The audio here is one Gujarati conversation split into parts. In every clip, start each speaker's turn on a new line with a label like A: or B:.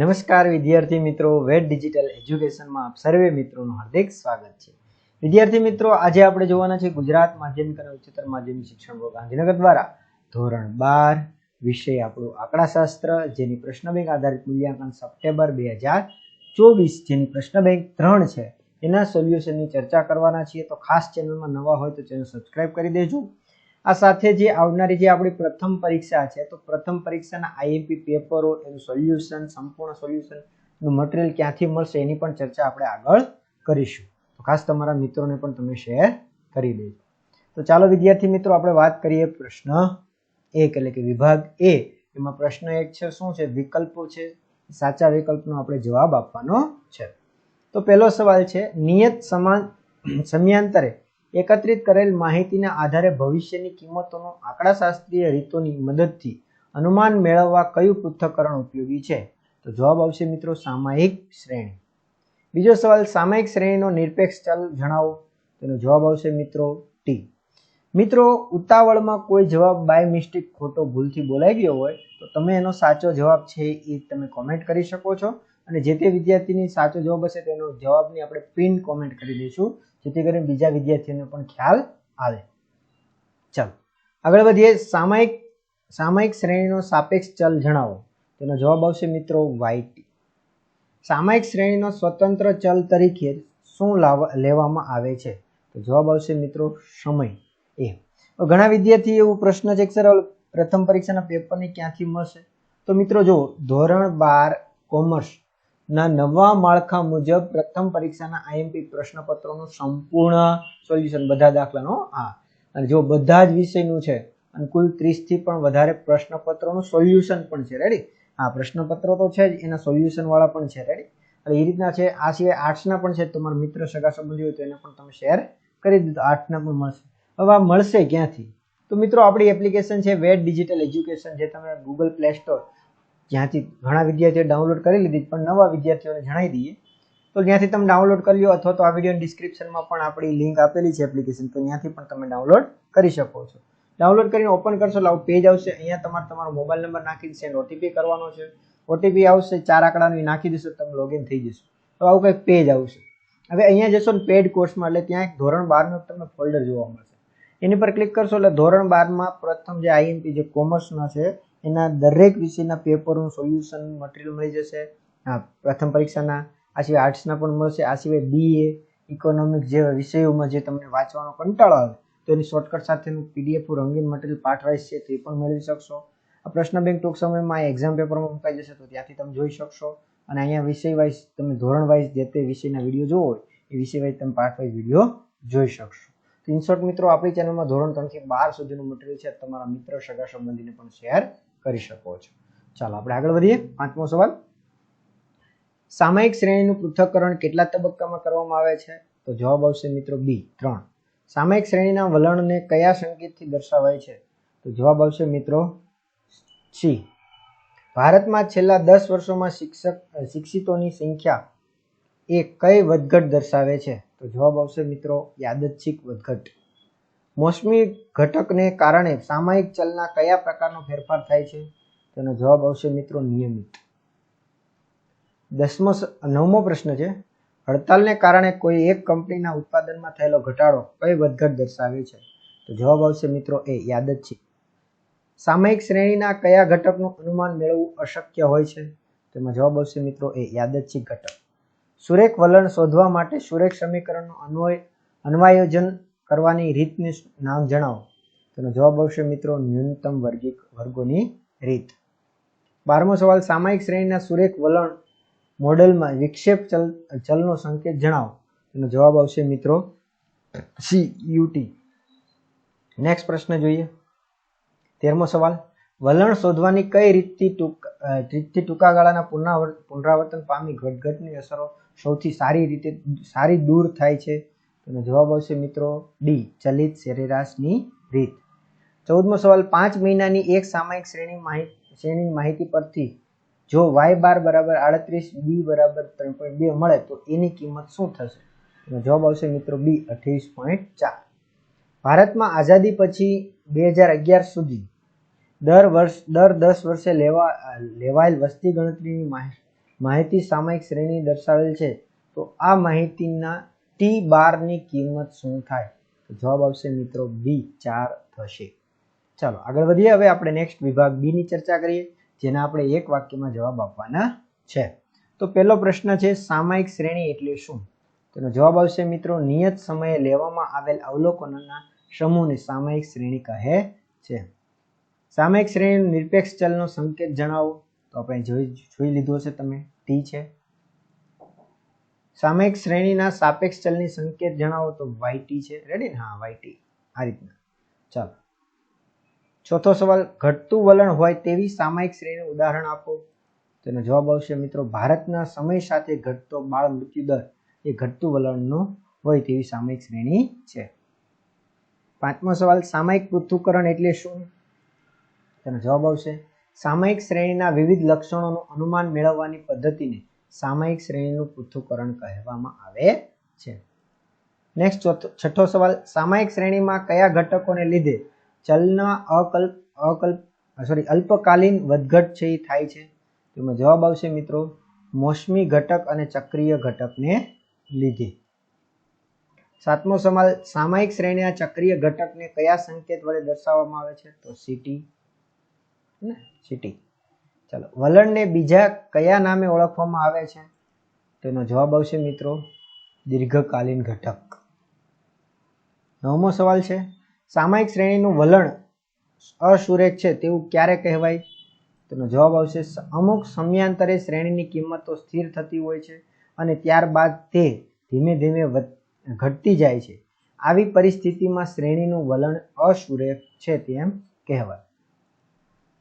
A: નમસ્કાર વિદ્યાર્થી મિત્રો વેટ ડિજિટલ એજ્યુકેશનમાં આપ સર્વે મિત્રોનું હાર્દિક સ્વાગત છે વિદ્યાર્થી મિત્રો આજે આપણે જોવાના છે ગુજરાત માધ્યમિક અને ઉચ્ચતર માધ્યમિક શિક્ષણ બોર્ડ ગાંધીનગર દ્વારા ધોરણ બાર વિષય આપણું આંકડાશાસ્ત્ર જેની પ્રશ્ન બેંક આધારિત મૂલ્યાંકન સપ્ટેમ્બર બે હજાર ચોવીસ જેની પ્રશ્ન બેંક ત્રણ છે એના સોલ્યુશનની ચર્ચા કરવાના છીએ તો ખાસ ચેનલમાં નવા હોય તો ચેનલ સબસ્ક્રાઇબ કરી દેજો આ સાથે જે આવનારી જે આપણી પ્રથમ પરીક્ષા છે તો પ્રથમ પરીક્ષાના આઈએમપી પેપરો એનું સોલ્યુશન સંપૂર્ણ સોલ્યુશનનું મટીરિયલ ક્યાંથી મળશે એની પણ ચર્ચા આપણે આગળ કરીશું તો ખાસ તમારા મિત્રોને પણ તમે શેર કરી દેજો તો ચાલો વિદ્યાર્થી મિત્રો આપણે વાત કરીએ પ્રશ્ન એક એટલે કે વિભાગ એ એમાં પ્રશ્ન એક છે શું છે વિકલ્પો છે સાચા વિકલ્પનો આપણે જવાબ આપવાનો છે તો પહેલો સવાલ છે નિયત સમાન સમયાંતરે એકત્રિત કરેલ માહિતીના આધારે ભવિષ્યની કિંમતોનો આંકડાશાસ્ત્રીય રીતોની મદદથી અનુમાન મેળવવા કયું પૃથ્થકરણ ઉપયોગી છે તો જવાબ આવશે મિત્રો સામાયિક શ્રેણી બીજો સવાલ સામાયિક શ્રેણીનો નિરપેક્ષ ચલ જણાવો તેનો જવાબ આવશે મિત્રો ટી મિત્રો ઉતાવળમાં કોઈ જવાબ બાય મિસ્ટેક ખોટો ભૂલથી બોલાઈ ગયો હોય તો તમે એનો સાચો જવાબ છે એ તમે કોમેન્ટ કરી શકો છો અને જે તે વિદ્યાર્થીની સાચો જવાબ હશે તેનો જવાબની આપણે પિન કોમેન્ટ કરી દઈશું જેથી કરીને બીજા વિદ્યાર્થીઓને પણ ખ્યાલ આવે ચાલો આગળ વધીએ સામાયિક સામાયિક શ્રેણીનો સાપેક્ષ ચલ જણાવો તેનો જવાબ આવશે મિત્રો વાયટી સામાયિક શ્રેણીનો સ્વતંત્ર ચલ તરીકે શું લેવામાં આવે છે તો જવાબ આવશે મિત્રો સમય એ ઘણા વિદ્યાર્થી એવું પ્રશ્ન છે કે સર પ્રથમ પરીક્ષાના પેપરની ક્યાંથી મળશે તો મિત્રો જો ધોરણ બાર કોમર્સ ના નવા માળખા મુજબ પ્રથમ પરીક્ષાના આઈએમપી પ્રશ્નપત્રોનું સંપૂર્ણ સોલ્યુશન બધા દાખલાનો આ અને જો બધા જ વિષયનું છે અને કુલ ત્રીસથી પણ વધારે પ્રશ્નપત્રોનું સોલ્યુશન પણ છે રેડી હા પ્રશ્નપત્રો તો છે જ એના સોલ્યુશનવાળા પણ છે રેડી એટલે એ રીતના છે આ સિવાય આર્ટ્સના પણ છે તમારા મિત્ર સગા સંબંધી હોય તો એને પણ તમે શેર કરી દીધો આર્ટ્સના પણ મળશે હવે આ મળશે ક્યાંથી તો મિત્રો આપણી એપ્લિકેશન છે વેટ ડિજિટલ એજ્યુકેશન જે તમે ગૂગલ પ્લે સ્ટોર જ્યાંથી ઘણા વિદ્યાર્થીઓ ડાઉનલોડ કરી લીધી પણ નવા વિદ્યાર્થીઓને જણાવી દઈએ તો જ્યાંથી તમે ડાઉનલોડ કરી લો અથવા તો આ વિડીયો ડિસ્ક્રિપ્શનમાં પણ આપણી લિંક આપેલી છે એપ્લિકેશન તો ત્યાંથી પણ તમે ડાઉનલોડ કરી શકો છો ડાઉનલોડ કરીને ઓપન કરશો એટલે આવું પેજ આવશે અહીંયા તમારે તમારો મોબાઈલ નંબર નાખી દેશે ઓટીપી કરવાનો છે ઓટીપી આવશે ચાર આંકડાની નાખી દેશો તમે લોગિન થઈ જશો તો આવું કંઈક પેજ આવશે હવે અહીંયા જશો ને પેડ કોર્સમાં એટલે ત્યાં એક ધોરણ બારનું તમને ફોલ્ડર જોવા મળશે એની પર ક્લિક કરશો એટલે ધોરણ બારમાં પ્રથમ જે આઈએમપી જે કોમર્સના છે એના દરેક વિષયના પેપરનું સોલ્યુશન મટીરિયલ મળી જશે પ્રથમ પરીક્ષાના આ સિવાય આર્ટ્સના પણ મળશે આ સિવાય બીએ ઇકોનોમિક જેવા વિષયોમાં જે તમને વાંચવાનો કંટાળો આવે તો એની શોર્ટકટ સાથેનું પીડીએફ રંગીન મટીરિયલ પાઠવાઇઝ છે તે પણ મેળવી શકશો આ પ્રશ્ન બેંક ટૂંક સમયમાં આ એક્ઝામ પેપરમાં મુકાઈ જશે તો ત્યાંથી તમે જોઈ શકશો અને અહીંયા વિષય વાઇઝ તમે ધોરણ વાઇઝ જે તે વિષયના વિડીયો જોવો હોય એ વિષય વાઇઝ તમે પાઠ વાઇઝ વિડીયો જોઈ શકશો તો ઇન્સોર્ટ મિત્રો આપણી ચેનલમાં ધોરણ ત્રણથી બાર સુધીનું મટીરિયલ છે તમારા મિત્ર સગા સંબંધીને પણ શેર કરી શકો છો ચાલો આપણે આગળ વધીએ પાંચમો સવાલ સામાયિક શ્રેણીનું પૃથ્થકરણ કેટલા તબક્કામાં કરવામાં આવે છે તો જવાબ આવશે મિત્રો બી ત્રણ સામાયિક શ્રેણીના વલણને કયા સંકેતથી દર્શાવાય છે તો જવાબ આવશે મિત્રો સી ભારતમાં છેલ્લા દસ વર્ષોમાં શિક્ષક શિક્ષિતોની સંખ્યા એ કઈ વધઘટ દર્શાવે છે તો જવાબ આવશે મિત્રો યાદચ્છિક વધઘટ મોસમી ઘટકને કારણે સામાયિક ચલના કયા પ્રકારનો ફેરફાર થાય છે તેનો જવાબ આવશે મિત્રો નિયમિત દસમો નવમો પ્રશ્ન છે હડતાલને કારણે કોઈ એક કંપનીના ઉત્પાદનમાં થયેલો ઘટાડો કઈ વધઘટ દર્શાવે છે તો જવાબ આવશે મિત્રો એ યાદ જ છે સામયિક શ્રેણીના કયા ઘટકનું અનુમાન મેળવવું અશક્ય હોય છે તેમાં જવાબ આવશે મિત્રો એ યાદ યાદચ્છિક ઘટક સુરેખ વલણ શોધવા માટે સુરેખ સમીકરણનું અન્વય અન્વાયોજન કરવાની રીતનું નામ જણાવો તેનો જવાબ આવશે મિત્રો ન્યૂનતમ વર્ગિક વર્ગોની રીત બારમો સવાલ સામાયિક શ્રેણીના સુરેખ વલણ મોડેલમાં વિક્ષેપ ચલ ચલનો સંકેત જણાવો તેનો જવાબ આવશે મિત્રો સી યુટી નેક્સ્ટ પ્રશ્ન જોઈએ તેરમો સવાલ વલણ શોધવાની કઈ રીતથી ટૂંક રીતથી ટૂંકા ગાળાના પુનરાવર્તન પામી ઘટઘટની અસરો સૌથી સારી રીતે સારી દૂર થાય છે તેનો જવાબ આવશે મિત્રો ડી ચલિત સરેરાશની રીત ચૌદમો સવાલ પાંચ મહિનાની એક સામાયિક શ્રેણી માહિતી શ્રેણીની માહિતી પરથી જો વાય બાર બરાબર આડત્રીસ બી બરાબર ત્રણ પોઈન્ટ બે મળે તો એની કિંમત શું થશે એનો જવાબ આવશે મિત્રો બી અઠ્યાવીસ પોઈન્ટ ચાર ભારતમાં આઝાદી પછી બે હજાર અગિયાર સુધી દર વર્ષ દર દસ વર્ષે લેવા લેવાયેલ વસ્તી ગણતરીની માહિતી સામાયિક શ્રેણી દર્શાવેલ છે તો આ માહિતીના ટી બારની કિંમત શું થાય તો જવાબ આવશે મિત્રો બી ચાર થશે ચાલો આગળ વધીએ હવે આપણે નેક્સ્ટ વિભાગ બી ની ચર્ચા કરીએ જેના આપણે એક વાક્યમાં જવાબ આપવાના છે તો પહેલો પ્રશ્ન છે સામાયિક શ્રેણી એટલે શું તેનો જવાબ આવશે મિત્રો નિયત સમયે લેવામાં આવેલ અવલોકનોના સમૂહને સામાયિક શ્રેણી કહે છે સામાયિક શ્રેણી નિરપેક્ષ ચલનો સંકેત જણાવો તો આપણે જોઈ જોઈ લીધો છે તમે ટી છે સામયિક શ્રેણીના સાપેક્ષ ચલની સંકેત જણાવો તો વાયટી છે રેડી હા વાયટી આ રીતના ચાલો ચોથો સવાલ ઘટતું વલણ હોય તેવી સામાયિક શ્રેણીનું ઉદાહરણ આપો તેનો જવાબ આવશે મિત્રો ભારતના સમય સાથે ઘટતો બાળ મૃત્યુ દર એ ઘટતું વલણનો હોય તેવી સામયિક શ્રેણી છે પાંચમો સવાલ સામયિક પૃથ્થુકરણ એટલે શું તેનો જવાબ આવશે સામાયિક શ્રેણીના વિવિધ લક્ષણોનું અનુમાન મેળવવાની પદ્ધતિને સામયિક શ્રેણીનું પૃથ્થકરણ કહેવામાં આવે છે નેક્સ્ટ ચોથો છઠ્ઠો સવાલ સામાયિક શ્રેણીમાં કયા ઘટકોને લીધે ચલના અકલ્પ અકલ્પ સોરી અલ્પકાલીન વધઘટ છે એ થાય છે તેમાં જવાબ આવશે મિત્રો મોસમી ઘટક અને ચક્રીય ઘટકને લીધે સાતમો સવાલ સામયિક શ્રેણીના ચક્રીય ઘટકને કયા સંકેત વડે દર્શાવવામાં આવે છે તો સિટી ને સિટી ચાલો વલણને બીજા કયા નામે ઓળખવામાં આવે છે તેનો જવાબ આવશે મિત્રો દીર્ઘકાલીન ઘટક નવમો સવાલ છે સામાયિક શ્રેણીનું વલણ અસુરેખ છે તેવું ક્યારે કહેવાય તેનો જવાબ આવશે અમુક સમયાંતરે શ્રેણીની કિંમતો સ્થિર થતી હોય છે અને ત્યારબાદ તે ધીમે ધીમે ઘટતી જાય છે આવી પરિસ્થિતિમાં શ્રેણીનું વલણ અસુરેખ છે તેમ કહેવાય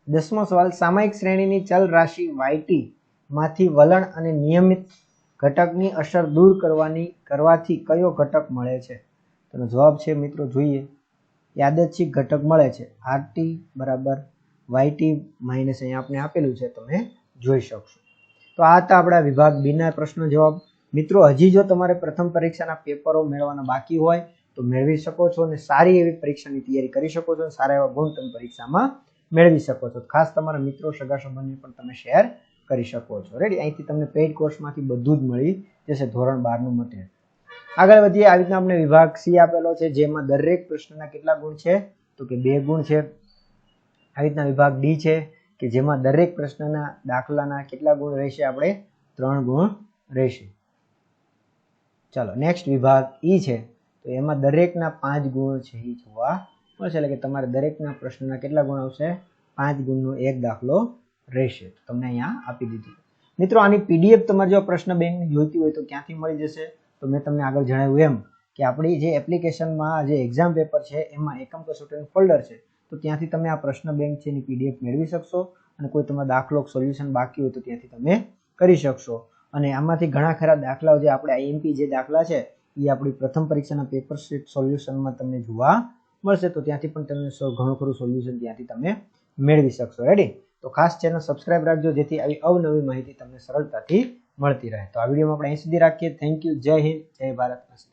A: દસમો સવાલ સામાયિક શ્રેણીની ચલ રાશિ વાયટી માંથી વલણ અને નિયમિત ઘટકની અસર દૂર કરવાની કરવાથી કયો ઘટક મળે છે તેનો જવાબ છે મિત્રો જોઈએ યાદચ્છિક ઘટક મળે છે આરટી બરાબર વાયટી માઇનસ અહીંયા આપણે આપેલું છે તમે જોઈ શકશો તો આ હતા આપણા વિભાગ બીના પ્રશ્નો જવાબ મિત્રો હજી જો તમારે પ્રથમ પરીક્ષાના પેપરો મેળવવાના બાકી હોય તો મેળવી શકો છો અને સારી એવી પરીક્ષાની તૈયારી કરી શકો છો સારા એવા ગુણ તમે પરીક્ષામાં મેળવી શકો છો ખાસ તમારા મિત્રો સગા સંબંધને પણ તમે શેર કરી શકો છો રેડી અહીંથી તમને પેઇડ કોર્સમાંથી બધું જ મળી જશે ધોરણ બારનું મટીરિયલ આગળ વધીએ આવી રીતના આપણે વિભાગ સી આપેલો છે જેમાં દરેક પ્રશ્નના કેટલા ગુણ છે તો કે બે ગુણ છે આવી રીતના વિભાગ ડી છે કે જેમાં દરેક પ્રશ્નના દાખલાના કેટલા ગુણ રહેશે આપણે ત્રણ ગુણ રહેશે ચાલો નેક્સ્ટ વિભાગ ઈ e છે તો એમાં દરેકના પાંચ ગુણ છે એ જોવા પ્રશ્નો છે એટલે કે તમારે દરેકના પ્રશ્નના કેટલા ગુણ આવશે પાંચ ગુણનો એક દાખલો રહેશે તમને અહીંયા આપી દીધું મિત્રો આની પીડીએફ તમારે જો પ્રશ્ન બેંકની જોઈતી હોય તો ક્યાંથી મળી જશે તો મેં તમને આગળ જણાવ્યું એમ કે આપણી જે એપ્લિકેશનમાં જે એક્ઝામ પેપર છે એમાં એકમ કસોટીનું ફોલ્ડર છે તો ત્યાંથી તમે આ પ્રશ્ન બેંક છે એની પીડીએફ મેળવી શકશો અને કોઈ તમારો દાખલો સોલ્યુશન બાકી હોય તો ત્યાંથી તમે કરી શકશો અને આમાંથી ઘણા ખરા દાખલાઓ જે આપણે આઈએમપી જે દાખલા છે એ આપણી પ્રથમ પરીક્ષાના પેપર શીટ સોલ્યુશનમાં તમને જોવા મળશે તો ત્યાંથી પણ તમે ઘણું ખરું સોલ્યુશન ત્યાંથી તમે મેળવી શકશો રેડી તો ખાસ ચેનલ સબસ્ક્રાઇબ રાખજો જેથી આવી અવનવી માહિતી તમને સરળતાથી મળતી રહે તો આ વિડીયોમાં આપણે અહીં સુધી રાખીએ થેન્ક યુ જય હિન્દ જય ભારત